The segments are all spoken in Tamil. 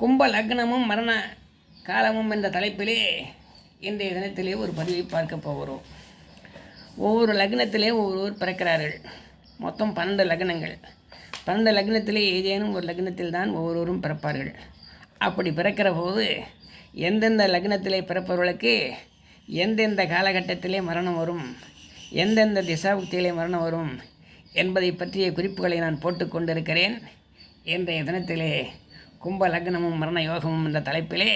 கும்ப லக்னமும் மரண காலமும் என்ற தலைப்பிலே இன்றைய தினத்திலே ஒரு பதிவை பார்க்க போகிறோம். ஒவ்வொரு லக்னத்திலே ஒவ்வொருவர் பிறக்கிறார்கள். மொத்தம் பன்னெண்டு லக்னங்கள். பன்னெண்டு லக்னத்திலே ஏதேனும் ஒரு லக்னத்தில் தான் ஒவ்வொருவரும் பிறப்பார்கள். அப்படி பிறக்கிற போது எந்தெந்த லக்னத்திலே பிறப்பவர்களுக்கு எந்தெந்த காலகட்டத்திலே மரணம் வரும் எந்தெந்த திசாபுக்தியிலே மரணம் வரும் என்பதை பற்றிய குறிப்புகளை நான் போட்டுக்கொண்டிருக்கிறேன் இன்றைய தினத்திலே கும்ப லக்னமும் மரண யோகமும் என்ற தலைப்பிலே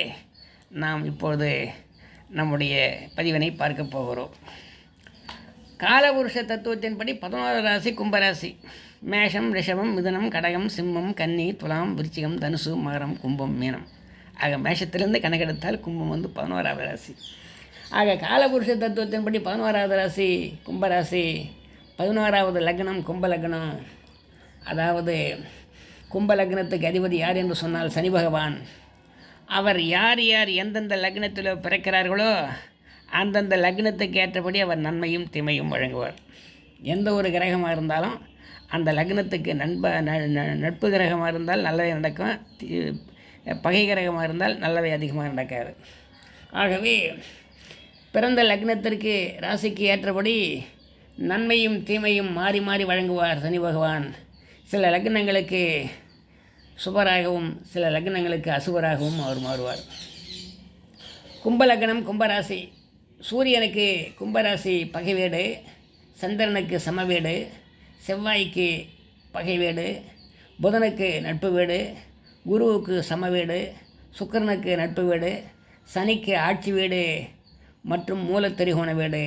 நாம் இப்பொழுது நம்முடைய பதிவினை பார்க்க போகிறோம். காலபுருஷ தத்துவத்தின்படி பதினோரு ராசி கும்பராசி. மேஷம் ரிஷபம் மிதனம் கடகம் சிம்மம் கன்னி துலாம் விருச்சிகம் தனுசு மகரம் கும்பம் மீனம். ஆக மேஷத்திலிருந்து கணக்கெடுத்தால் கும்பம் வந்து பதினோராவது ராசி. ஆக காலபுருஷ தத்துவத்தின்படி பதினோராவது ராசி கும்பராசி பதினோராவது லக்னம் கும்ப லக்னம் அதாவது கும்ப லக்னத்துக்கு அதிபதி யார் என்று சொன்னால் சனி பகவான். அவர் யார் யார் எந்தெந்த லக்னத்தில் பிறக்கிறார்களோ அந்தந்த லக்னத்துக்கு ஏற்றபடி அவர் நன்மையும் தீமையும் வழங்குவார். எந்த ஒரு கிரகமாக இருந்தாலும் அந்த லக்னத்துக்கு நண்ப ந- ந- நட்பு கிரகமாக இருந்தால் நல்லவே நடக்கும். தீ- பகை கிரகமாக இருந்தால் நல்லவை அதிகமாக நடக்காது. ஆகவே பிறந்த லக்னத்திற்கு ராசிக்கு ஏற்றபடி நன்மையும் தீமையும் மாறி மாறி வழங்குவார் சனி பகவான். சில லக்னங்களுக்கு சுபராகவும் சில லக்னங்களுக்கு அசுபராகவும் அவர் மாறுவார். கும்பலக்னம் கும்பராசி. சூரியனுக்கு கும்பராசி பகைவேடு சந்திரனுக்கு சம வீடு செவ்வாய்க்கு பகைவேடு புதனுக்கு நட்பு வீடு குருவுக்கு சம வீடு சுக்கரனுக்கு நட்பு வீடு சனிக்கு ஆட்சி வீடு மற்றும் மூலத்திரிகோண வீடு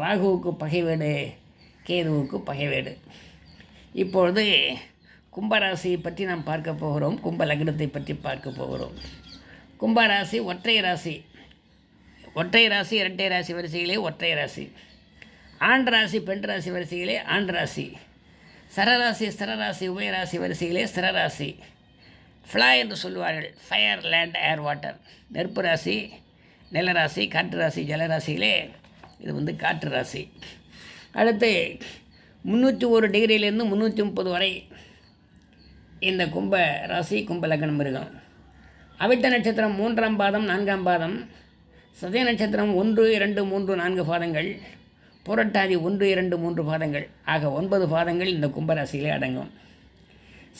ராகுவுக்கு பகை வீடு கேதுவுக்கு பகை வீடு இப்பொழுது கும்பராசியை பற்றி நாம் பார்க்க போகிறோம். கும்ப லக்னத்தை பற்றி பார்க்க போகிறோம். கும்பராசி ஒற்றை ராசி. ஒற்றை ராசி இரட்டை ராசி வரிசையிலே ஒற்றை ராசி. ஆண் ராசி பெண் ராசி வரிசையிலே ஆண் ராசி. சரராசி ஸ்திரராசி உபயராசி வரிசையிலே ஸ்திரராசி ஃப்ளா என்று சொல்லுவார்கள் ஃபயர் லேண்ட் ஏர் வாட்டர் நெருப்பு ராசி நிலராசி காற்று ராசி ஜலராசியிலே இது வந்து காற்று ராசி. அடுத்து முந்நூற்றி ஒரு டிகிரியிலேருந்து முந்நூற்றி முப்பது வரை இந்த கும்ப ராசி கும்ப லக்னம் மிருகம். அவிட்ட நட்சத்திரம் மூன்றாம் பாதம் நான்காம் பாதம் சதய நட்சத்திரம் ஒன்று இரண்டு மூன்று நான்கு பாதங்கள் புரட்டாதி ஒன்று இரண்டு மூன்று பாதங்கள். ஆக ஒன்பது பாதங்கள் இந்த கும்பராசியிலே அடங்கும்.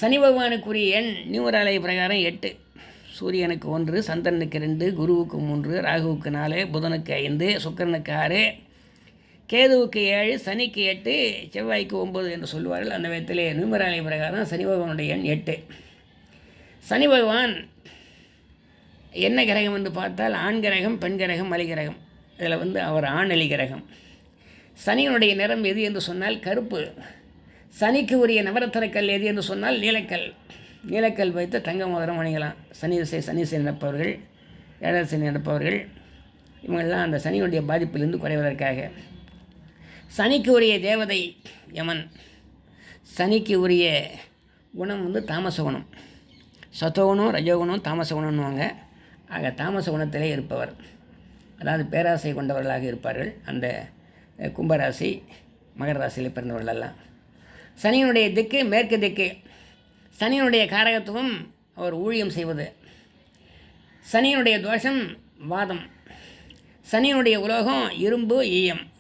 சனி பகவானுக்குரிய எண் நியூராலய பிரகாரம் எட்டு. சூரியனுக்கு ஒன்று சந்திரனுக்கு ரெண்டு குருவுக்கு மூன்று ராகுவுக்கு நாலு புதனுக்கு ஐந்து சுக்கிரனுக்கு ஆறு கேதுவுக்கு ஏழு சனிக்கு எட்டு செவ்வாய்க்கு ஒம்பது என்று சொல்லுவார்கள் அந்த விதத்திலே நியூமராலி பிரகாரம் சனி பகவானுடைய எண் எட்டு. சனி பகவான் என்ன கிரகம் என்று பார்த்தால் ஆண் கிரகம் பெண் கிரகம் மலை கிரகம். இதில் வந்து அவர் ஆணலி கிரகம். சனியினுடைய நிறம் எது என்று சொன்னால் கருப்பு. சனிக்கு உரிய நவரத்தனக்கல் எது என்று சொன்னால் நீலக்கல். நீலக்கல் வைத்து தங்க மோதிரம் அணியலாம். சனி திசை சனி நடப்பவர்கள் ஏழரசை நடப்பவர்கள் இவங்கள்லாம் அந்த சனியுடைய பாதிப்பிலிருந்து குறைவதற்காக. சனிக்கு உரிய தேவதை யமன். சனிக்கு உரிய குணம் வந்து தாமச குணம் சத்தோகுணம் ரஜோகுணம் தாமச குணம்னுவாங்க ஆக தாமச குணத்திலே இருப்பவர். அதாவது பேராசை கொண்டவர்களாக இருப்பார்கள். அந்த கும்பராசி மகர ராசியில் பிறந்தவர்கள் எல்லாம் சனியினுடைய திக்கு மேற்கு திக்கு. சனியினுடைய காரகத்துவம் அவர் ஊழியம் செய்வது. சனியினுடைய தோஷம் வாதம். சனியினுடைய உலோகம் இரும்பு ஈயம்.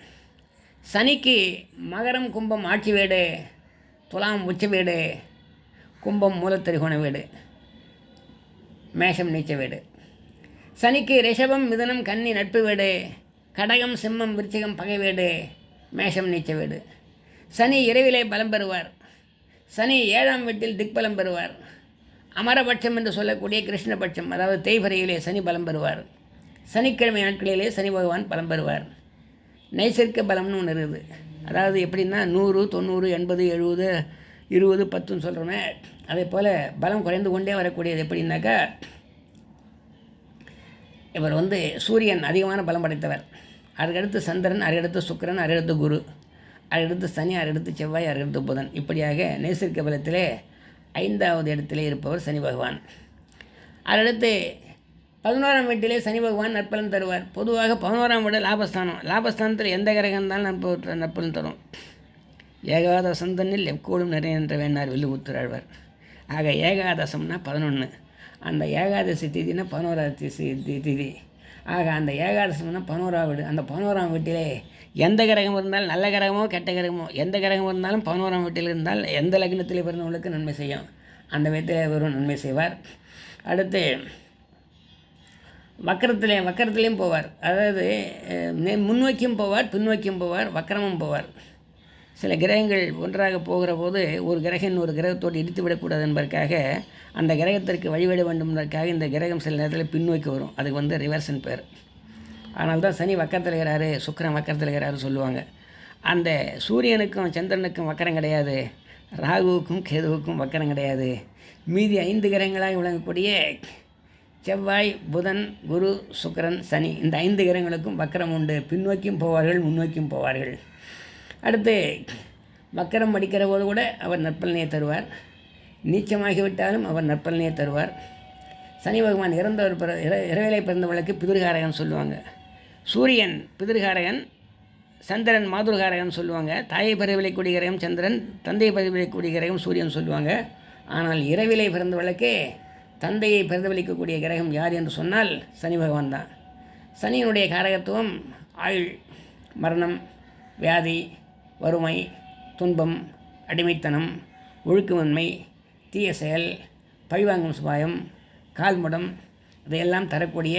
சனிக்கு மகரம் கும்பம் ஆட்சி வீடு துலாம் உச்ச வீடு கும்பம் மூலத்திரிகோண வீடு மேஷம் நீச்ச வீடு. சனிக்கு ரிஷபம் மிதனம் கன்னி நட்பு வீடு கடகம் சிம்மம் விருச்சிகம் பகை வீடு மேஷம் நீச்ச வீடு. சனி இரவிலே பலம் பெறுவார். சனி ஏழாம் வீட்டில் திக்பலம் பெறுவார். அமரபட்சம் என்று சொல்லக்கூடிய கிருஷ்ணபட்சம் அதாவது தேய்பறையிலே சனி பலம் பெறுவார். சனிக்கிழமை நாட்களிலே சனி பகவான் பலம் பெறுவார். நைசர்க்க பலம்னு ஒன்று இருக்குது. அதாவது எப்படின்னா நூறு தொண்ணூறு எண்பது எழுபது இருபது பத்துன்னு சொல்கிறோமே அதே போல் பலம் குறைந்து கொண்டே வரக்கூடியது எப்படின்னாக்கா இவர் வந்து சூரியன் அதிகமான பலம் படைத்தவர். அதுக்கடுத்து சந்திரன் அதுக்கடுத்து சுக்கிரன் அதுக்கடுத்து குரு அதுக்கடுத்து சனி அதுக்கடுத்து செவ்வாய் அதுக்கடுத்து புதன். இப்படியாக நேசிற்க பலத்திலே ஐந்தாவது இடத்திலே இருப்பவர் சனி பகவான். அதடுத்து பதினோராம் வீட்டிலே சனி பகவான் நற்பலன் தருவார். பொதுவாக பதினோராம் வீடு லாபஸ்தானம். லாபஸ்தானத்தில் எந்த கிரகம் இருந்தாலும் நற்ப நற்பலன் தரும். ஏகாதசம் தண்ணில் எக்கோடும் நிறைய என்ற வேண்டார் வில்லுகுத்துராழ்வார் ஆக ஏகாதசம்னா பதினொன்று அந்த ஏகாதசி திதினா பதினோராவது திதி ஆக அந்த ஏகாதசம்னா பதினோராம் வீடு. அந்த பதினோராம் வீட்டிலே எந்த கிரகம் இருந்தாலும் நல்ல கிரகமோ கெட்ட கிரகமோ எந்த கிரகம் இருந்தாலும் பதினோராம் வீட்டில் இருந்தால் எந்த லக்னத்தில் பிறந்தவங்களுக்கு நன்மை செய்யும். அந்த விதத்தில் வெறும் நன்மை செய்வார். அடுத்து வக்கரத்திலே வக்கரத்துலேயும் போவார். அதாவது அஹ், முன்னோக்கியும் போவார் பின்னோக்கியும் போவார் வக்கரமும் போவார். சில கிரகங்கள் ஒன்றாக போகிற போது ஒரு கிரகம் இன்னொரு கிரகத்தோடு இடித்து விடக்கூடாது என்பதற்காக அந்த கிரகத்திற்கு வழிவிட வேண்டும் என்பதற்காக இந்த கிரகம் சில நேரத்தில் பின்னோக்கி வரும். அதுக்கு வந்து ரிவர்சன் பேர். ஆனால் தான் சனி வக்கரத்தில் இருக்கிறாரு சுக்கரன் வக்கரத்தில் இருக்கிறாரு சொல்லுவாங்க. அந்த சூரியனுக்கும் சந்திரனுக்கும் வக்கரம் கிடையாது. ராகுவுக்கும் கேதுவுக்கும் வக்கரம் கிடையாது. மீதி ஐந்து கிரகங்களாக விளங்கக்கூடிய செவ்வாய் புதன் குரு சுக்கரன் சனி இந்த ஐந்து கிரகங்களுக்கும் வக்கரம் உண்டு. பின்னோக்கியும் போவார்கள் முன்னோக்கியும் போவார்கள். அடுத்து வக்கரம் அடிக்கிற போது கூட அவர் நற்பலனையை தருவார். நீச்சமாகிவிட்டாலும் அவர் நற்பலனையை தருவார். சனி பகவான் இறந்தவர் பிற இற இரவிலை பிறந்தவர்களுக்கு பிதிர்காரகன் சொல்லுவாங்க. சூரியன் பிதிர்காரகன் சந்திரன் மாதுர்காரகன் சொல்லுவாங்க. தாயை பரிவிலைக்கூடிய கிரகம் சந்திரன் தந்தையை கூடிய கிரகம் சூரியன் சொல்லுவாங்க. ஆனால் இரவிலை பிறந்தவளுக்கே தந்தையை பிரதிபலிக்கக்கூடிய கிரகம் யார் என்று சொன்னால் சனி பகவான் தான். சனியினுடைய காரகத்துவம் ஆயுள் மரணம் வியாதி வறுமை துன்பம் அடிமைத்தனம் ஒழுக்கமின்மை தீய செயல் பழிவாங்கும் சுபாயம் கால்முடம் இதையெல்லாம் தரக்கூடிய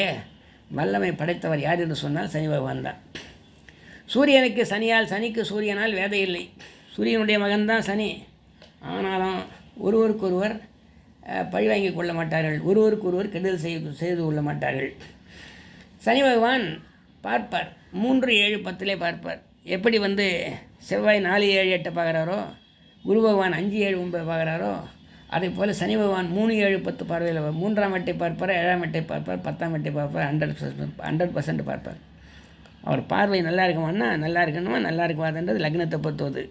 வல்லமை படைத்தவர் யார் என்று சொன்னால் சனி பகவான் தான். சூரியனுக்கு சனியால் சனிக்கு சூரியனால் வேதை இல்லை. சூரியனுடைய மகன்தான் சனி. ஆனாலும் ஒருவருக்கொருவர் பழி வாங்கிக் கொள்ள மாட்டார்கள். ஒருவருக்கு ஒருவர் கெடுதல் செய்து செய்து கொள்ள மாட்டார்கள். சனி பகவான் பார்ப்பார். மூன்று ஏழு பத்திலே பார்ப்பார். எப்படி வந்து செவ்வாய் நாலு ஏழு எட்டை பார்க்குறாரோ குரு பகவான் அஞ்சு ஏழு ஒன்பது பார்க்குறாரோ அதே போல் சனி பகவான் மூணு ஏழு பத்து பார்வையில் மூன்றாம் எட்டை பார்ப்பார் ஏழாம் எட்டை பார்ப்பார் பத்தாம் எட்டை பார்ப்பார் ஹண்ட்ரட் ஹண்ட்ரட் பர்சன்ட் பார்ப்பார். அவர் பார்வை நல்லா இருக்குமான்னா நல்லா இருக்கணுமா நல்லா இருக்குவாதுன்றது லக்னத்தை பொறுத்தது.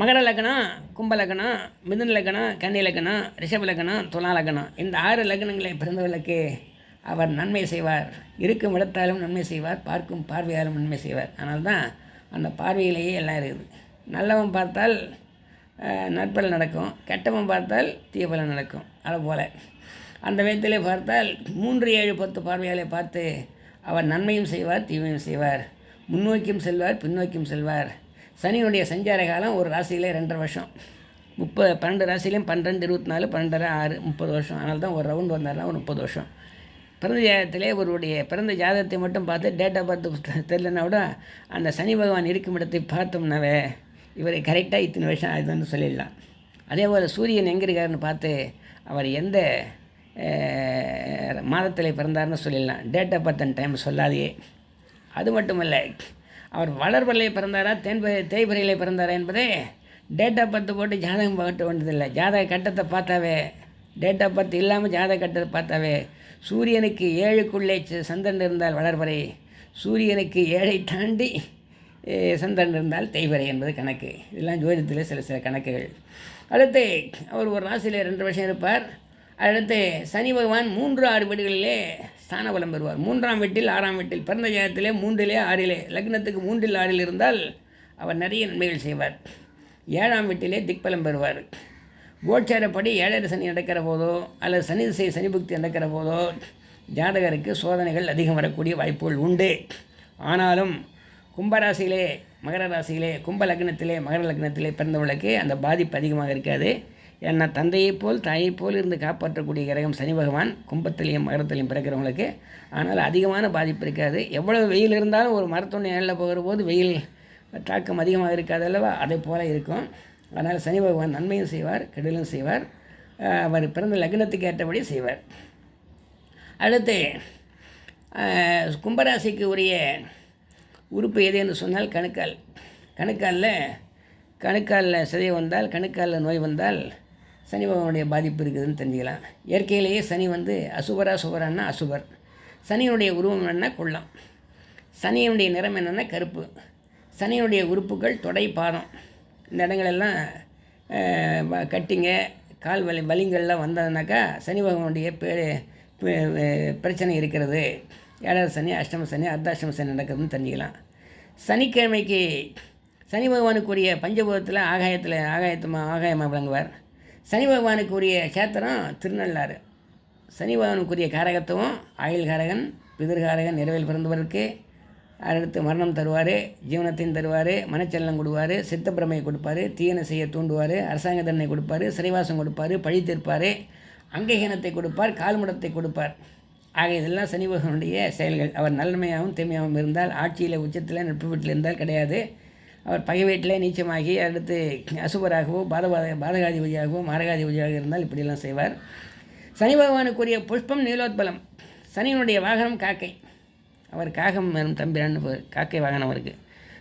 மகர லக்னம் கும்ப லக்னம் மிதுன லக்னம் கன்னி லக்னம் ரிஷப லக்னம் துலா லக்னம். இந்த ஆறு லக்னங்களை பிறந்தவர்களுக்கு அவர் நன்மை செய்வார். இருக்கும் இடத்தாலும் நன்மை செய்வார் பார்க்கும் பார்வையாலும் நன்மை செய்வார். ஆனால் தான் அந்த பார்வையிலேயே எல்லாம் இருக்குது. நல்லவன் பார்த்தால் நற்பலன் நடக்கும். கெட்டவன் பார்த்தால் தீயபலன் நடக்கும். அதுபோல் அந்த விதத்திலே பார்த்தால் மூன்று ஏழு பத்து பார்வையாலே பார்த்து அவர் நன்மையும் செய்வார் தீமையும் செய்வார். முன்னோக்கியும் செல்வார் பின்னோக்கியும் செல்வார். சனியினுடைய சஞ்சார காலம் ஒரு ராசியிலே ரெண்டரை வருஷம். முப்பது பன்னெண்டு ராசிலையும் பன்னெண்டு இருபத்தி நாலு பன்னெண்டரை ஆறு முப்பது வருஷம். அதனால தான் ஒரு ரவுண்ட் வந்தார்னா ஒரு முப்பது வருஷம். பிறந்த ஜாதகத்திலே ஒருவருடைய பிறந்த ஜாதகத்தை மட்டும் பார்த்து டேட் ஆஃப் பர்த் தெரிலனா கூட அந்த சனி பகவான் இருக்கும் இடத்தை பார்த்தோம்னாவே இவரை கரெக்டாக இத்தனை வருஷம் ஆகுதுன்னு சொல்லிடலாம். அதே போல் சூரியன் எங்கே இருக்காருன்னு பார்த்து அவர் எந்த மாதத்தில் பிறந்தார்னு சொல்லிடலாம். Date of birth and time சொல்லாதையே அது மட்டும் இல்லை அவர் வளர்வலையை பிறந்தாரா தேன்ப தேய்பறையிலே பிறந்தாரா என்பதே டேட் ஆஃப் பர்த் போட்டு ஜாதகம் பார்க்க வேண்டியதில்லை. ஜாதக கட்டத்தை பார்த்தாவே டேட் ஆஃப் பர்த் இல்லாமல் ஜாதக கட்டத்தை பார்த்தாவே சூரியனுக்கு ஏழுக்குள்ளே சந்திரன் இருந்தால் வளர்வரை சூரியனுக்கு ஏழை தாண்டி சந்திரன் இருந்தால் தேய்வரை என்பது கணக்கு. இதெல்லாம் ஜோதிடத்தில் சில சில கணக்குகள். அடுத்து அவர் ஒரு ராசியில் ரெண்டு வருஷம் இருப்பார். அடுத்து சனி பகவான் மூன்று ஆறு வீடுகளிலே ஸ்தான பலம் பெறுவார். மூன்றாம் வீட்டில் ஆறாம் வீட்டில் பிறந்த ஜாதத்திலே மூன்றிலே ஆறிலே லக்னத்துக்கு மூன்றில் ஆறில் இருந்தால் அவர் நிறைய நன்மைகள் செய்வார். ஏழாம் வீட்டிலே திக்பலம் பெறுவார். கோச்சாரப்படி ஏழரை சனி நடக்கிற போதோ அல்லது சனி திசை சனி புக்தி நடக்கிற போதோ ஜாதகருக்கு சோதனைகள் அதிகம் வரக்கூடிய வாய்ப்புகள் உண்டு. ஆனாலும் கும்பராசியிலே மகர ராசியிலே கும்ப லக்னத்திலே மகர லக்னத்திலே பிறந்தவர்களுக்கு அந்த பாதிப்பு அதிகமாக இருக்காது. ஏன்னா தந்தையைப் போல் தாயைப் போல் இருந்து காப்பாற்றக்கூடிய கிரகம் சனி பகவான் கும்பத்திலையும் மகரத்திலையும் பிறக்கிறவங்களுக்கு. ஆனால் அதிகமான பாதிப்பு இருக்காது. எவ்வளவு வெயில் இருந்தாலும் ஒரு மரத்துணை நிழலில் போகிற போது வெயில் தாக்கம் அதிகமாக இருக்காது அல்லவா? அதே போல் இருக்கும். அதனால் சனி பகவான் நன்மையும் செய்வார் கெடுதலும் செய்வார். அவர் பிறந்த லக்னத்துக்கு ஏற்றபடி செய்வார். அடுத்து கும்பராசிக்கு உரிய உறுப்பு எது என்று சொன்னால் கணுக்கால். கணுக்காலில் கணுக்காலில் சிதை வந்தால் கணுக்காலில் நோய் வந்தால் சனி பகவானுடைய பாதிப்பு இருக்குதுன்னு தெரிஞ்சுக்கலாம். இயற்கையிலேயே சனி வந்து அசுபரா சுபரான்னா அசுபர். சனியினுடைய உருவம் என்னென்னா குள்ளம். சனியினுடைய நிறம் என்னென்னா கருப்பு. சனியினுடைய உறுப்புகள் தொடை பாதம். இந்த இடங்களெல்லாம் வ- கட்டிங்க கால் வலி வலிங்கள்லாம் வந்ததுனாக்கா சனி பகவானுடைய பே- பிரச்சனை இருக்கிறது. ஏழாவது சனி அஷ்டம சனி அர்த்தாஷ்டம சனி நடக்குதுன்னு தெரிஞ்சுக்கலாம். சனிக்கிழமைக்கு சனி பகவானுக்குரிய பஞ்சபூதத்தில் ஆகாயத்தில் ஆகாயத்தமாக ஆகாயமாக விளங்குவார். சனி பகவானுக்குரிய கேத்திரம் திருநள்ளாறு. சனி பகவானுக்குரிய காரகத்துவம் ஆயுள் காரகன் பிதிர்காரகன் இரவில் பிறந்தவருக்கு அடுத்து மரணம் தருவார் ஜீவனத்தையும் தருவார் மனச்சலனம் கொடுவார் சித்தப்பிரமையை கொடுப்பார் தீயனை செய்ய தூண்டுவார் அரசாங்க தண்டனை கொடுப்பார் சிறைவாசம் கொடுப்பார் பழி தீர்ப்பார் அங்ககீனத்தை கொடுப்பார் கால்முடத்தை கொடுப்பார். ஆக இதெல்லாம் சனி பகவானுடைய செயல்கள். அவர் நல்லமையாகவும் தீமையாகவும் இருந்தால் ஆட்சியில் உச்சத்தில் நட்பு வீட்டில் இருந்தால் கிடையாது. அவர் பகை வீட்டிலே நீச்சமாகி அடுத்து அசுபராகவோ பாதபாத பாதகாதிபதியாகவோ மாரகாதிபதியாக இருந்தால் இப்படியெல்லாம் செய்வார். சனி பகவானுக்குரிய புஷ்பம் நீலோத்பலம். சனியினுடைய வாகனம் காக்கை. அவர் காகம் மேறும் தம்பிரான்னு பேர் காக்கை வாகனம் அவருக்கு.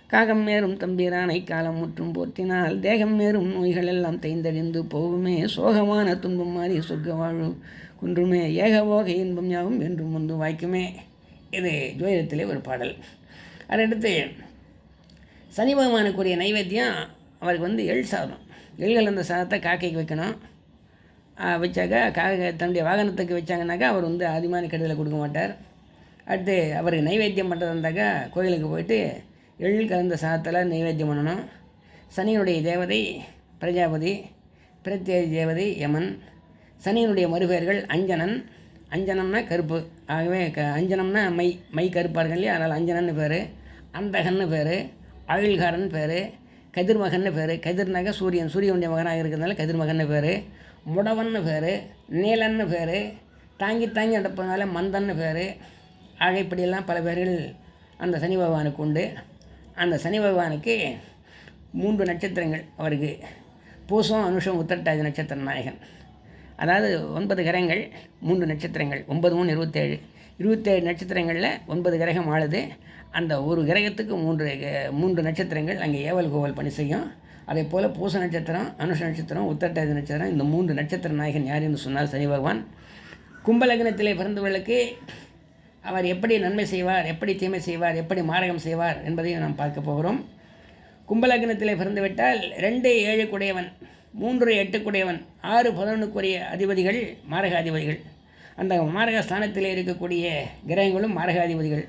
காகம் மேறும் தம்பிரானை காலம் முற்றும் போற்றினால் தேகம் மேறும் நோய்கள் எல்லாம் தேய்ந்தழிந்து போகுமே சோகமான துன்பம் மாறி சொர்க்க வாழ்வு குன்றுமே ஏகபோக இன்பம் யாவும் என்றும் வந்து வாய்க்குமே. இது ஜோதிடத்திலே ஒரு பாடல். அடுத்து சனி பகவானுக்குரிய நைவேத்தியம் அவருக்கு வந்து எள் சாதம். எள் கலந்த சாதத்தை காக்கைக்கு வைக்கணும். வச்சாக்கா காக்கை தன்னுடைய வாகனத்துக்கு வச்சாங்கனாக்கா அவர் வந்து அதிமான கெடுதலை கொடுக்க மாட்டார். அடுத்து அவருக்கு நைவேத்தியம் பண்ணுறது இருந்தாக்கா கோயிலுக்கு போயிட்டு எள் கலந்த சாதத்தில் நைவேத்தியம் பண்ணணும். சனியினுடைய தேவதை பிரஜாபதி பிரத்யேக தேவதை யமன் சனியினுடைய மறுபெயர்கள் அஞ்சனன் அஞ்சனம்னா கருப்பு. ஆகவே க அஞ்சனம்னா மை மை கருப்பார்கள் இல்லையா? அதனால் அஞ்சனன்னு பேர் அந்தகன்னு பேர். அழில்காரன் பேர் கதிர்மகன்னு பேர் கதிர்னாக சூரியன் சூரியனுடைய மகனாக இருக்கிறதுனால கதிர்மகன் பேர் முடவன்னு பேர் நீலன்னு பேர் தாங்கி தாங்கி நடப்பதனால மந்தன்னு பேர் ஆக இப்படியெல்லாம் பல பேர்கள் அந்த சனி பகவானுக்கு உண்டு. அந்த சனி பகவானுக்கு மூன்று நட்சத்திரங்கள் அவருக்கு. பூசம் அனுஷம் உத்தரட்டாதி நட்சத்திர நாயகன். அதாவது ஒன்பது கிரகங்கள் மூன்று நட்சத்திரங்கள் ஒன்பது மூணு இருபத்தேழு. இருபத்தேழு நட்சத்திரங்களில் ஒன்பது கிரகம் ஆளுது. அந்த ஒரு கிரகத்துக்கு மூன்று மூன்று நட்சத்திரங்கள் அங்கே ஏவல் கோவல் பணி செய்யும். அதே போல் பூச நட்சத்திரம் அனுஷ நட்சத்திரம் உத்தரட்டாதி நட்சத்திரம் இந்த மூன்று நட்சத்திர நாயகன் யார் என்று சொன்னால் சனி பகவான். கும்பலக்னத்திலே பிறந்தவர்களுக்கு அவர் எப்படி நன்மை செய்வார் எப்படி தீமை செய்வார் எப்படி மாரகம் செய்வார் என்பதையும் நாம் பார்க்க போகிறோம். கும்பலக்னத்திலே பிறந்துவிட்டால் ரெண்டு ஏழுக்குடையவன் மூன்று எட்டுக்குடையவன் ஆறு பதினொன்றுக்குரிய அதிபதிகள் மாரக அதிபதிகள். அந்த மாரக ஸ்தானத்தில் இருக்கக்கூடிய கிரகங்களும் மாரகாதிபதிகள் அதிபதிகள்.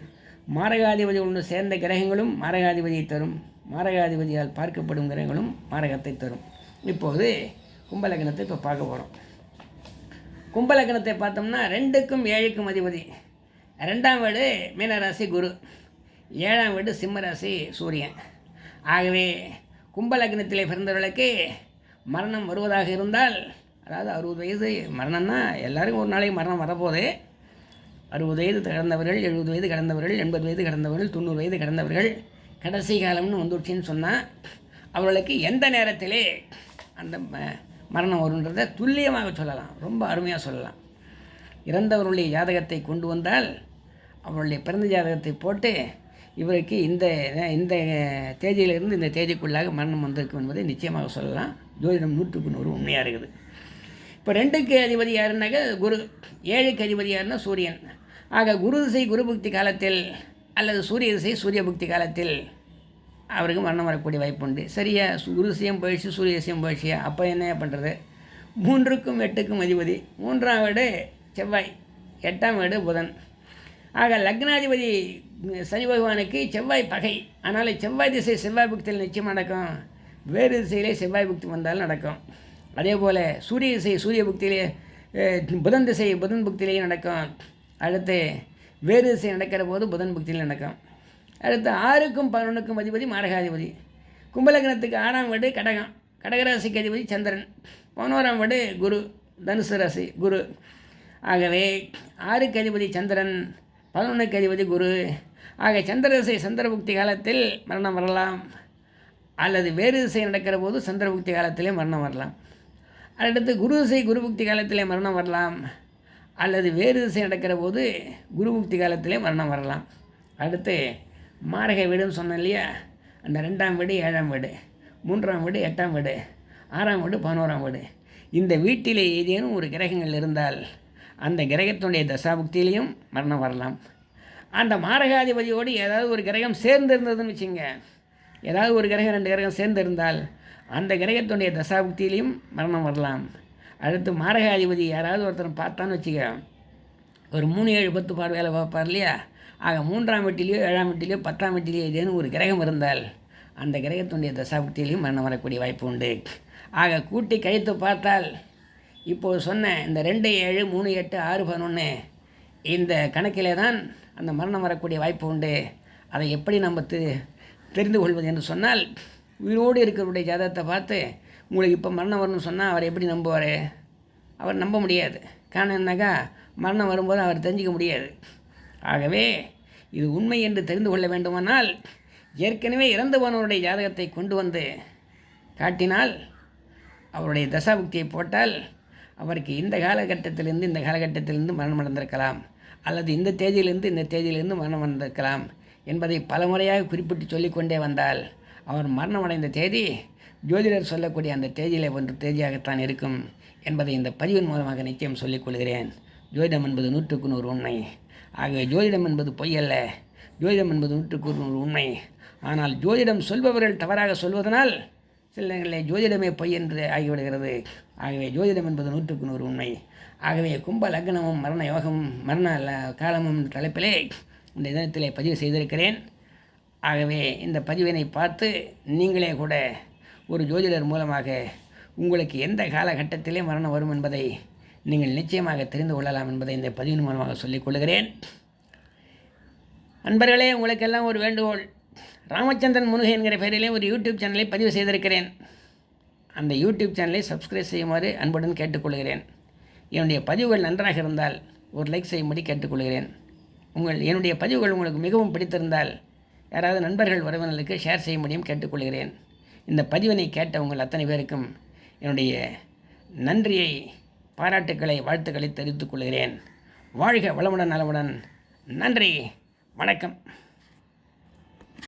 ஒன்று சேர்ந்த கிரகங்களும் மாரகாதிபதியை தரும். மாரகாதிபதியால் பார்க்கப்படும் கிரகங்களும் மாரகத்தை தரும். இப்போது கும்பலக்கணத்தை இப்போ பார்க்க போகிறோம் கும்பலக்கணத்தை பார்த்தோம்னா ரெண்டுக்கும் ஏழுக்கும் அதிபதி. ரெண்டாம் வீடு மீனராசி குரு. ஏழாம் வீடு சிம்மராசி சூரியன். ஆகவே கும்பலக்னத்திலே பிறந்தவர்களுக்கு மரணம் வருவதாக இருந்தால் அதாவது அறுபது வயது மரணம்னா எல்லாருக்கும் ஒரு நாளைக்கு மரணம் வரப்போகுது. அறுபது வயது கடந்தவர்கள் எழுபது வயது கடந்தவர்கள் எண்பது வயது கடந்தவர்கள் தொண்ணூறு வயது கடந்தவர்கள் கடைசி காலம்னு வந்துடுச்சின்னு சொன்னால் அவர்களுக்கு எந்த நேரத்திலே அந்த ம- மரணம் வருன்றதை துல்லியமாக சொல்லலாம். ரொம்ப அருமையாக சொல்லலாம். இறந்தவர்களுடைய ஜாதகத்தை கொண்டு வந்தால் அவருடைய பிறந்த ஜாதகத்தை போட்டு இவருக்கு இந்த இந்த தேதியிலிருந்து இந்த தேதிக்குள்ளாக மரணம் வந்திருக்கும் என்பதை நிச்சயமாக சொல்லலாம். ஜோதிடம் நூற்றுக்கு நூறு உண்மையாக இருக்குது. இப்போ ரெண்டுக்கு அதிபதி யாருன்னாக்க குரு. ஏழுக்கு அதிபதி யாருன்னா சூரியன். ஆக குரு திசை குரு புக்தி காலத்தில் அல்லது சூரிய திசை சூரிய புக்தி காலத்தில் அவருக்கு மரணம் வரக்கூடிய வாய்ப்பு உண்டு. சரியா? குரு திசையும் போயிடுச்சு சூரிய திசையும் போயிடுச்சியா அப்போ என்ன பண்ணுறது மூன்றுக்கும் எட்டுக்கும் அதிபதி. மூன்றாம் வீடு செவ்வாய். எட்டாம் வீடு புதன். ஆக லக்னாதிபதி சனி பகவானுக்கு செவ்வாய் பகை. அதனால் செவ்வாய் திசை செவ்வாய் புக்தியில் நிச்சயம் நடக்கும். வேறு திசையிலே செவ்வாய் புக்தி வந்தாலும் நடக்கும். அதே போல் சூரிய திசை சூரிய புக்தியிலே புதன் திசை புதன் புக்தியிலேயும் நடக்கும். அடுத்து வேறு திசை நடக்கிற போது புதன் புக்தியில் நடக்கும். அடுத்து ஆறுக்கும் பதினொன்றுக்கும் அதிபதி மாரகாதிபதி. கும்பலக்னத்துக்கு ஆறாம் வீடு கடகம். கடகராசிக்கு அதிபதி சந்திரன். பதினோராம் வீடு குரு. தனுசு ராசி குரு. ஆகவே ஆறுக்கு அதிபதி சந்திரன் பதினொன்றுக்கு அதிபதி குரு. ஆக சந்திரசை சந்திரபுக்தி காலத்தில் மரணம் வரலாம். அல்லது வேறு திசை நடக்கிற போது சந்திரபுக்தி காலத்திலே மரணம் வரலாம். அடுத்து குரு திசை குருபுக்தி காலத்திலே மரணம் வரலாம். அல்லது வேறு திசை நடக்கிற போது குருமுக்தி காலத்திலே மரணம் வரலாம். அடுத்து மாரக வீடுன்னு சொன்னேன் இல்லையா? அந்த ரெண்டாம் வீடு ஏழாம் வீடு மூன்றாம் வீடு எட்டாம் வீடு ஆறாம் வீடு பதினோராம் வீடு. இந்த வீட்டிலே ஏதேனும் ஒரு கிரகங்கள் இருந்தால் அந்த கிரகத்தினுடைய தசாபுக்தியிலையும் மரணம் வரலாம். அந்த மாரகாதிபதியோடு ஏதாவது ஒரு கிரகம் சேர்ந்து இருந்ததுன்னு வச்சுங்க. ஏதாவது ஒரு கிரகம் ரெண்டு கிரகம் சேர்ந்து இருந்தால் அந்த கிரகத்தினுடைய தசாபுக்தியிலையும் மரணம் வரலாம். அடுத்து மாரகாதிபதி யாராவது ஒருத்தர் பார்த்தான்னு வச்சுக்க ஒரு மூணு ஏழு பத்து பார்வையால் பார்ப்பார் இல்லையா? ஆக மூன்றாம் வெட்டிலையோ ஏழாம் வீட்டிலையோ பத்தாம் வெட்டிலையோ ஏதேனும் ஒரு கிரகம் இருந்தால் அந்த கிரகத்துடைய தசாபக்தியிலையும் மரணம் வரக்கூடிய வாய்ப்பு உண்டு. ஆக கூட்டி கழித்து பார்த்தால் இப்போது சொன்ன இந்த ரெண்டு ஏழு மூணு எட்டு ஆறு பதினொன்று இந்த கணக்கிலே தான் அந்த மரணம் வரக்கூடிய வாய்ப்பு உண்டு. அதை எப்படி நம்ம தெரிந்து கொள்வது என்று சொன்னால் உயிரோடு இருக்கிறவருடைய ஜாதகத்தை பார்த்து உங்களுக்கு இப்போ மரணம் வரணும்னு சொன்னால் அவர் எப்படி நம்புவார்? அவர் நம்ப முடியாது. காரணம் என்னக்கா மரணம் வரும்போது அவர் தெரிஞ்சிக்க முடியாது. ஆகவே இது உண்மை என்று தெரிந்து கொள்ள வேண்டுமானால் ஏற்கனவே இறந்து போனவருடைய ஜாதகத்தை கொண்டு வந்து காட்டினால் அவருடைய தசாபுக்தியை போட்டால் அவருக்கு இந்த காலகட்டத்திலிருந்து இந்த காலகட்டத்திலிருந்து மரணம் அடைந்திருக்கலாம். அல்லது இந்த தேதியிலிருந்து இந்த தேதியிலிருந்து மரணம் அடைந்திருக்கலாம் என்பதை பல முறையாக குறிப்பிட்டு சொல்லிக்கொண்டே வந்தால் அவர் மரணம் அடைந்த தேதி ஜோதிடர் சொல்லக்கூடிய அந்த தேதியிலே ஒன்று தேதியாகத்தான் இருக்கும் என்பதை இந்த பதிவின் மூலமாக நிச்சயம் சொல்லிக் கொள்கிறேன். ஜோதிடம் என்பது நூற்றுக்கு நூறு உண்மை. ஆகவே ஜோதிடம் என்பது பொய்யல்ல ஜோதிடம் என்பது நூற்றுக்கு நூறு உண்மை. ஆனால் ஜோதிடம் சொல்பவர்கள் தவறாக சொல்வதனால் சில நேரங்களில் ஜோதிடமே பொய் என்று ஆகிவிடுகிறது. ஆகவே ஜோதிடம் என்பது நூற்றுக்கு நூறு உண்மை. ஆகவே கும்ப லக்னமும் மரண யோகமும் மரண காலமும் என்ற தலைப்பிலே இந்த தினத்திலே பதிவு செய்திருக்கிறேன். ஆகவே இந்த பதிவினை பார்த்து நீங்களே கூட ஒரு ஜோதிடர் மூலமாக உங்களுக்கு எந்த காலகட்டத்திலே மரணம் வரும் என்பதை நீங்கள் நிச்சயமாக தெரிந்து கொள்ளலாம் என்பதை இந்த பதிவின் மூலமாக சொல்லிக் கொள்கிறேன். அன்பர்களே உங்களுக்கெல்லாம் ஒரு வேண்டுகோள். ராமச்சந்திரன் முருகன் என்கிற பெயரிலே ஒரு யூடியூப் சேனலை பதிவு செய்திருக்கிறேன். அந்த யூடியூப் சேனலை சப்ஸ்கிரைப் செய்யுமாறு அன்புடன் கேட்டுக்கொள்கிறேன். என்னுடைய பதிவுகள் நன்றாக இருந்தால் ஒரு லைக் செய்யும்படி கேட்டுக்கொள்கிறேன். உங்கள் என்னுடைய பதிவுகள் உங்களுக்கு மிகவும் பிடித்திருந்தால் யாராவது நண்பர்கள் உறவினர்களுக்கு ஷேர் செய்யும்படியும் கேட்டுக்கொள்கிறேன். இந்த பதிவினை கேட்ட உங்கள் அத்தனை பேருக்கும் என்னுடைய நன்றியை பாராட்டுக்களை வாழ்த்துக்களை தெரிவித்துக் கொள்கிறேன். வாழ்க வளமுடன் நலமுடன். நன்றி. வணக்கம்.